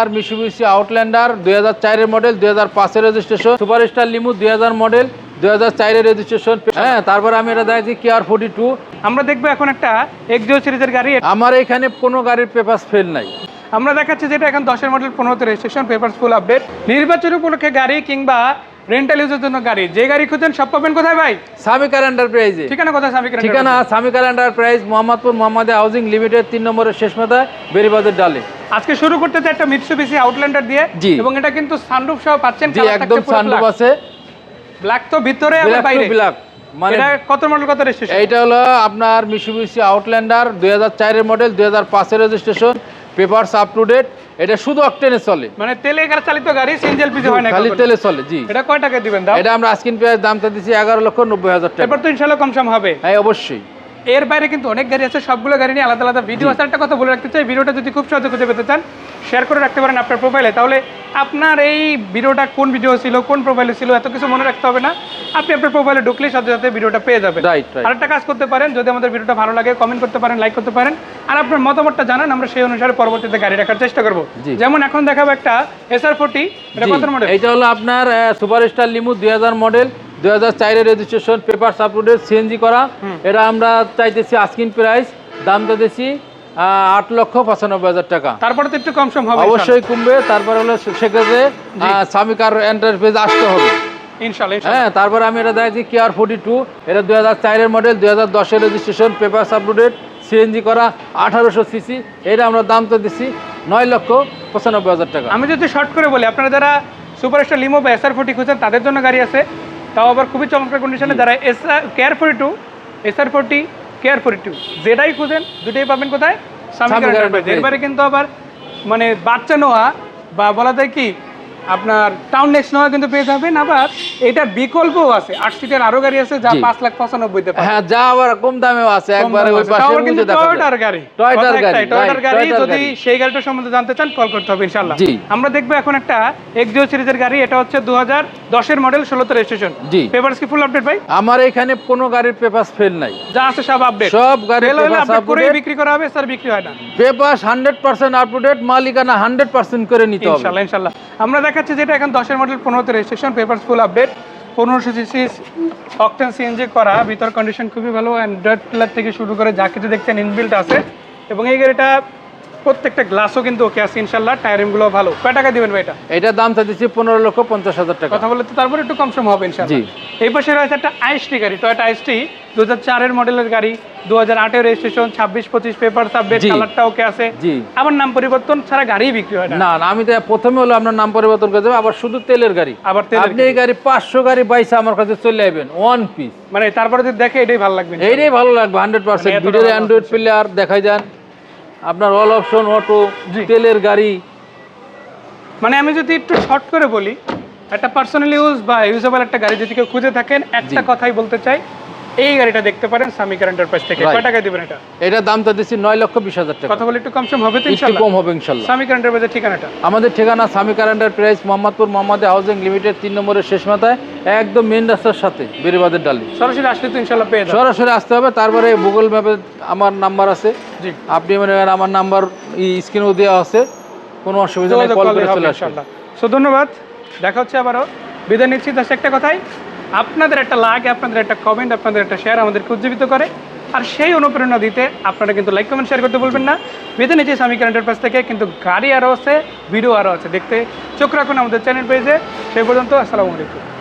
আর মিশুবিসি Outlander দুই হাজার চারের মডেল দুই হাজার পাঁচের রেজিস্ট্রেশন সুপার স্টার লিমু দুই হাজার মডেল দুই হাজার চারের রেজিস্ট্রেশন হ্যাঁ তারপর আমি এটা দেখছি কেয়ার ফোর্টি টু আমরা দেখব এখন একটা এক্সিও সিরিজের গাড়ি। আমার এখানে কোনো গাড়ির পেপার ফেল নাই। আমরা দেখাচ্ছি যেটা এখন দশের মডেল পনেরোতে রেজিস্ট্রেশন পেপার ফুল আপডেট নির্বাচন উপলক্ষে গাড়ি কিংবা রেন্টাল ইউজের জন্য গাড়ি। যে গাড়ি খুঁজছেন সব পাবেন কোথায় ভাই? সামিকার এন্টারপ্রাইজে ঠিকানা কোথায় স্বামী ঠিকানা সামিকার enterprise Mohammadpur Mohammad housing limited তিন নম্বরের শেষ মাথায় বেরিবাজার ডালে আজকে শুরু করতে চাই একটা মিটসুবিসি আউটল্যান্ডার দিয়ে জি। এবং এটা কিন্তু সানরুফ সহ পাচ্ছেন জি একদম সানরুফ আছে। ব্ল্যাক তো ভিতরে টু বাইরে। ব্ল্যাক মানে এটা কত মডেল কত রেজিস্ট্রেশন এইটা হলো আপনার মিশুবিসি আউটল্যান্ডার দুই হাজার চারের মডেল দুই হাজার পাঁচের registration papers up to date এটা শুধু অকটেনে চলে। মানে তেলে এর চালিত গাড়ি সিঙ্গেল পিজি হয় না খালি তেলে চলে জি। এটা কয় টাকা দিবেন দাম? এটা আমরা আস্কিন পেঁয়াজ দামটা দিচ্ছি এগারো লক্ষ নব্বই হাজার টাকা। এবার তো ইনশাআল্লাহ কম সম হবে। হ্যাঁ অবশ্যই। এর বাইরে কিন্তু অনেক গাড়ি আছে সবগুলো গাড়ি নিয়ে আলাদা আলাদা ভিডিও আছে। একটা কথা বলে রাখতে চাই ভিডিওটা যদি খুব সহজে খুঁজে পেতে চান শেয়ার করে রাখতে পারেন আপনার প্রোফাইলে তাহলে আপনার এই ভিডিওটা কোন ভিডিও ছিল কোন প্রোফাইলে ছিল এত কিছু মনে রাখতে হবে না। আপনি আপনার প্রোফাইলে ঢুকলে সাথে সাথে ভিডিওটা পেয়ে যাবেন। আরেকটা কাজ করতে পারেন যদি আমাদের ভিডিওটা ভালো লাগে কমেন্ট করতে পারেন লাইক করতে পারেন। আর আপনার মতামতটা জানান আমরা সেই অনুসারে পরবর্তীতে গাড়ি রাখার চেষ্টা করব। যেমন এখন দেখাবো একটা এসআর ফোর্টি এটা কত মডেল এইটা হলো আপনার সুপার স্টার লিমু দুই হাজার মডেল দুই হাজার চারের রেজিস্ট্রেশন পেপার আপলোডেড সিএনজি করা। এটা আমরা চাইতেছি আস্কিন প্রাইস দাম দিতেছি আট লক্ষ পঁচানব্বই হাজার টাকা। তারপরে তো একটু কম সম হবে অবশ্যই কমবে তারপর হলো সেক্ষেত্রে সামিকার এন্টারপ্রাইজ আসতে হবে। হ্যাঁ তারপর আমি এটা দেখছি কেয়ার ফোর্টি টু এটা দুই হাজার চারের মডেল দুই হাজার দশের রেজিস্ট্রেশন পেপার আপলোডেড সিএনজি করা আঠারোশো সিসি এটা আমরা দাম তো দিচ্ছি নয় লক্ষ পঁচানব্বই হাজার টাকা। আমি যদি শর্ট করে বলি আপনারা যারা সুপারস্টার লিমো বা এসআর ফোর্টি খুঁজছেন তাদের জন্য গাড়ি আছে তাও আবার খুবই চমৎকার কন্ডিশনে যারা S care forty two SR forty care for you যেটাই খুঁজেন দুটাই পাবেন কোথায়। এরপরে কিন্তু আবার মানে বাচ্চা নোয়া বা বলা যায় কি আপনার টাউন নেক্সট নেওয়া কিন্তু পেয়ে যাবেন আবার এটার বিকল্পও আছে। আট সিটের আরও গাড়ি আছে যা। পাঁচ লাখ পঁচানব্বইতে হ্যাঁ যা আবার কম দামেও আছে একবারে ওই পাশে যায়। টয়োটার গাড়ি টয়োটার গাড়ি, টয়োটার গাড়ি যদি সেই গাড়িটা সম্বন্ধে জানতে চান কল করতে হবে ইনশাল্লাহ জি। আমরা দেখব এখন একটা এক্সিও সিরিজের গাড়ি এটা হচ্ছে দু হাজার দশের মডেল ষোলোতে রেজিস্ট্রেশন জি। পেপারস কি ফুল আপডেট ভাই? আমার এখানে কোনো গাড়ির পেপার ফেল নাই। যা আছে সব আপডেট সব গাড়ির ফেল হলে পেপার আপডেট করে বিক্রি করা হবে স্যার বিক্রি হয় না। পেপার হান্ড্রেড পার্সেন্ট আপডেট মালিকানা হান্ড্রেড পার্সেন্ট করে নিতে হবে। ইনশাল্লাহ ইনশাল্লাহ আমরা দেখাচ্ছি যেটা এখন দশের মডেল পনেরোতে রেজিস্ট্রেশন পেপার ফুল আপডেট পনেরোশো সিসি অকটেন সিএনজি করা ভিতর কন্ডিশন খুবই ভালো অ্যান্ড্রয়েড প্লেয়ার থেকে শুরু করে যা কিছু দেখছেন ইনবিল্ট আছে। এবং এই গাড়িটা প্রত্যেকটা গ্লাসও কিন্তু ওকে আছে ইনশাল্লাহ টায়ারিংগুলো ভালো। কয় টাকা দিবেন ভাই এটা? এটার দাম চাইতেছি পনেরো লক্ষ পঞ্চাশ হাজার টাকা। কথা বলে তো তারপরে একটু কম সম হবে ইনশাল্লাহ। এই পাশে রয়েছে একটা আইসটি গাড়ি টয়টা আইসটি দু হাজার চারের মডেলের গাড়ি দু হাজার আটের রেজিস্ট্রেশন ছাব্বিশ পঁচিশ পেপার সাবজেক্ট জি। কালারটা ওকে আছে। জি। আবার নাম পরিবর্তন ছাড়া গাড়ি বিক্রি হয় না। আমি তো প্রথমে হলো আপনার নাম পরিবর্তন করে দেবো আবার শুধু তেলের গাড়ি। আবার তেলের আপনি এই গাড়ি। পাঁচশো গাড়ি বাইসে আমার কাছে চলে আসবেন ওয়ান পিস মানে তারপরে যদি দেখে এটাই ভালো লাগবে। এটাই ভালো লাগবে হান্ড্রেড পার্সেন্ট ভিডিওর অ্যান্ড্রয়েড প্লেয়ার দেখাই যান। আপনার অল অপশন অটো। তেলের গাড়ি। মানে আমি যদি একটু শর্ট করে বলি একটা পার্সোনাল ইউজ বা ইউজেবল একটা গাড়ি যদি কেউ খুঁজে থাকেন একটা কথাই বলতে চাই এই গাড়িটা দেখতে পারেন সামিকার এন্টারপ্রাইজ থেকে। কয় টাকা দিবেন এটা? এটার দামটা দিচ্ছি নয় লক্ষ বিশ হাজার টাকা। কথা বলে একটু কম সম হবে তো একটু কম হবে ইনশাল্লাহ। সামিকার এন্টারপ্রাইজের ঠিকানাটা? আমাদের ঠিকানা স্বামী কারেন্টার price Mohammadpur Mohammad housing limited তিন নম্বরের শেষ মাথায় একদম মেন রাস্তার সাথে বেরিবাদের ডালি। সরাসরি আসলে তো ইনশাল্লাহ পেয়ে যাবেন। সরাসরি আসতে হবে তারপরে গুগল ম্যাপে আমার নাম্বার আছে। জি। আপনি মনে আমার নাম্বার স্ক্রিনেও দেওয়া আছে কোনো অসুবিধা নেই কল করে চলে আসবে ইনশাল্লাহ। সো ধন্যবাদ। দেখা হচ্ছে আবারও। বিদায় নিচ্ছি। তার একটা কথাই, আপনাদের একটা লাইক, আপনাদের একটা কমেন্ট আপনাদের একটা শেয়ার আমাদেরকে উজ্জীবিত করে। আর সেই অনুপ্রেরণা দিতে আপনারা কিন্তু লাইক কমেন্ট শেয়ার করতে বলবেন না। বিদায় নিচ্ছি স্বামী কারেন্টের পাশ থেকে, কিন্তু গাড়ি আরও আছে ভিডিও আরও আছে। দেখতে চোখ রাখুন আমাদের চ্যানেল পেয়েছে সেই পর্যন্ত, আসসালামু আলাইকুম।